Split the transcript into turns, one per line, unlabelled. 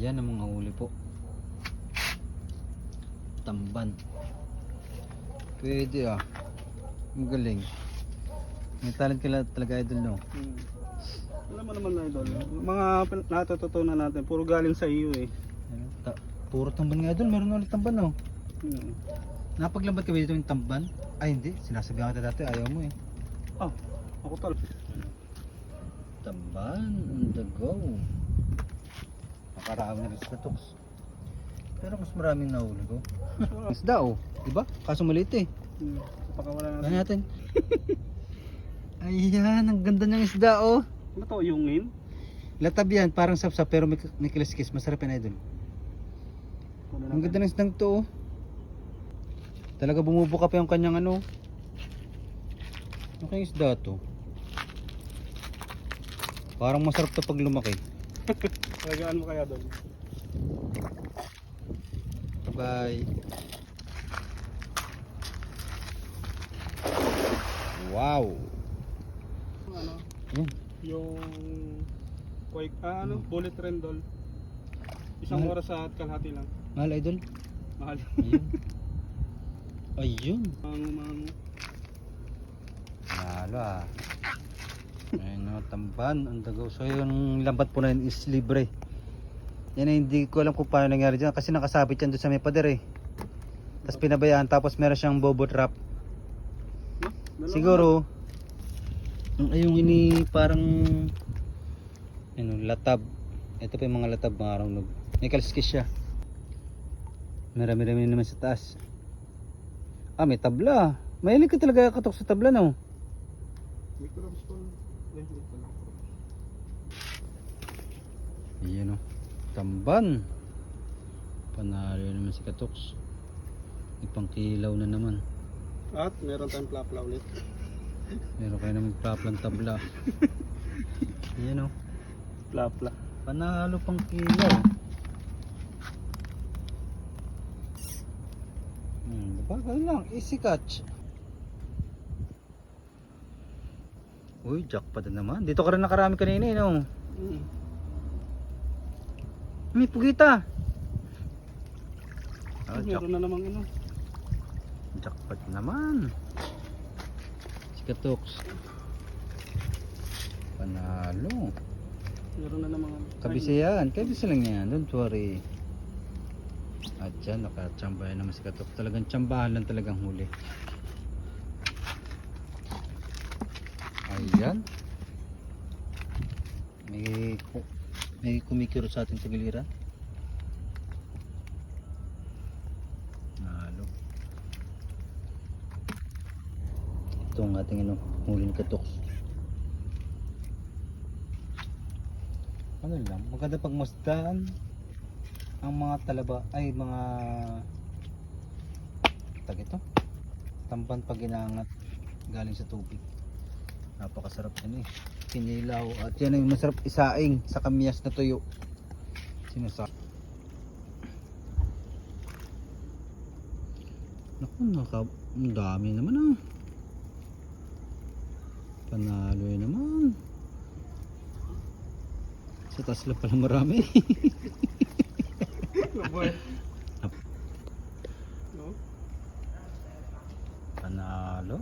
Yan ang mga huli po. Tamban. Pwede ah. Ang galing. May talent ka la- talaga idol no.
Hmm. Alam mo naman idol, mga natututunan natin, puro galing sa iyo eh.
Ta- puro tamban nga idol. Meron ulit tamban no.
Hmm.
Napaglambat ka ba dito yung tamban? Ay hindi. Sinasabihan kita dati. Ayaw mo eh.
Ah, ako tal.
Tamban on the go. Nakarami na rin sa katoks. Pero mas maraming nahuli ko. Isda oh. Diba? Kaso maliit eh.
Hmm. Pakawalan
Ano
natin.
Ayan, ang ganda ng isda oh.
Ano to, yungin?
Latab yan, parang sapsap pero may, may kilaskis. Masarap yan idol. Ang ganda ng isdang to oh. Talaga bumubuka pa yung kanyang ano. Ano kayong isda to? Parang masarap to pag lumaki.
Talagaan mo kaya doon.
Bye. Wow.
Ano,
Yun.
yung quake, ah, ano,
Hmm.
bullet rendol. Isang
Mahal.
oras at kalahati lang.
Mahal idol.
Mahal.
Ayun. Ayun.
Ang mga
Lalo ah. No, tamban, ang dagaw. So yung lambat po na yun is libre. Yan ay hindi ko alam kung paano nangyari dyan kasi nakasabit yan doon sa may pader eh. Tapos pinabayaan tapos meron siyang bobo trap.
Dalawa
Siguro yung ini parang ano latab. Ito pa yung mga latab mga arangnog. May kaliskis siya. Marami-rami naman sa taas. Ah, may tabla. Mahilig ka talaga katok sa tabla no.
Microbes ko. Eh, hindi pala.
Ayan o. Tamban. Panalo naman si Katoks. Ipangkilaw na naman.
At meron tayong plapla ulit.
Meron kayo naman plaplang tabla. Ayan o.
Plapla.
Panalo pang kilaw. Hmm? Ganun lang. Easy catch. Uy, jackpot na naman. Dito ka rin nakarami kanina eh, no?
Mm.
May pugita. Ah, jack,
meron na namang ano.
jackpot naman. Si Katoks. Panalo.
Meron na namang ano.
Kabisa yan. Kabisa lang yan. Don't worry. At yan, nakatsambahan naman si Katok. Talagang tsambahan lang talagang huli. Ayan. May, may kumikiro sa ating tagiliran. Nalo. Ito ang ating ano, huli ni Katok. ano lang, maganda pag masdaan ang mga talaba ay mga tag ito tamban pag ginangat galing sa tubig napakasarap yan eh. Kinilaw at yan ay masarap isaing sa kamyas na tuyo. Sinasarap. Naku naka ang dami naman ah. Panalo yun naman. Sa taas lang pala marami. Panalo.